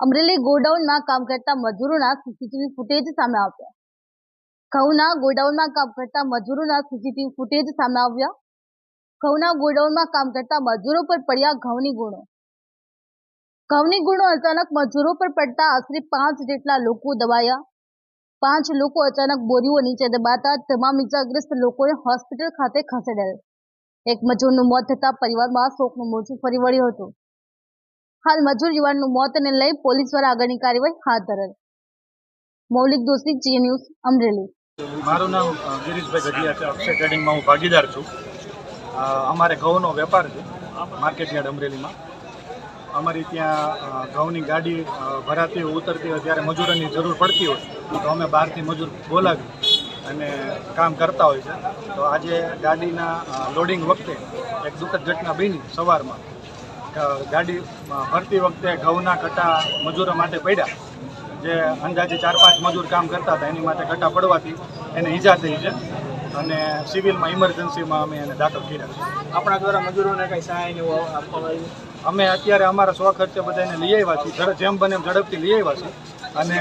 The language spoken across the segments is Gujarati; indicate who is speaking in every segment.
Speaker 1: અમરેલી ગોડાઉનમાં કામ કરતા મજૂરોના સીસીટીવી ફૂટેજ સામે આવ્યા. ઘઉંના ગોડાઉનમાં કામ કરતા મજૂરોના સીસીટીવી ફૂટેજ સામે આવ્યા. ઘઉંના ગોડાઉનમાં કામ કરતા મજૂરો પર પડ્યા ઘઉંની ગુણો. ઘઉંની ગુણો અચાનક મજૂરો પર પડતા આશરે પાંચ જેટલા લોકો દબાયા. પાંચ લોકો અચાનક બોરીઓ નીચે દબાતા તમામ ઇજાગ્રસ્ત લોકોને હોસ્પિટલ ખાતે ખસેડાયા. એક મજૂરનું મોત થતા પરિવારમાં શોકનું મોજું ફરી વળ્યું હતું. હાલ મજૂર યુવાનનું મોતને લઈ પોલીસ દ્વારા આગળની કાર્યવાહી હાથ ધરેલ. Maulik Doshi G news, Amreli.
Speaker 2: મારું નામ ગિરીશભાઈ ગઢિયા છે. અક્ષય ટ્રેડિંગમાં હું ભાગીદાર છું. અમારે ઘઉંનો વેપાર છે, માર્કેટ યાર્ડ અમરેલીમાં. અમારી ત્યાં ઘઉંની ગાડી ભરાતી હોય, ઉતરતી હોય, ત્યારે મજૂરોની જરૂર પડતી હોય, તો અમે બહારથી મજૂર બોલાવી અને કામ કરતા હોય છે. તો આજે ગાડીના લોડિંગ વખતે એક દુઃખદ ઘટના બની સવારમાં. ગાડી ભરતી વખતે ઘઉંના કટા મજૂરો માટે પડ્યા. જે અંદાજે ચાર પાંચ મજૂર કામ કરતા હતા એની માટે કટા પડવાથી એને ઈજા થઈ છે. અને સિવિલમાં ઇમરજન્સીમાં અમે એને દાખલ કર્યા છે.
Speaker 3: આપણા દ્વારા મજૂરોને કંઈ સહાય આપવામાં
Speaker 2: અમે અત્યારે અમારા સ્વ ખર્ચે બધા એને લઈ આવ્યા છીએ. જેમ બને એમ ઝડપથી લઈ આવ્યા છીએ. અને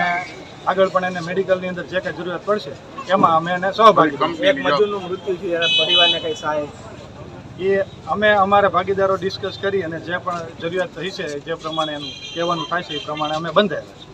Speaker 2: આગળ પણ એને મેડિકલની અંદર જે કંઈ જરૂરિયાત પડશે એમાં અમે એને સહભાગી
Speaker 3: એક મજૂરનું મૃત્યુ થયું પરિવારને કંઈ સહાય?
Speaker 2: એ અમે અમારા ભાગીદારો ડિસ્કસ કરી અને જે પણ જરૂરિયાત થઈ છે જે પ્રમાણે એનું કહેવાનું થાય છે એ પ્રમાણે અમે બંધાયેલા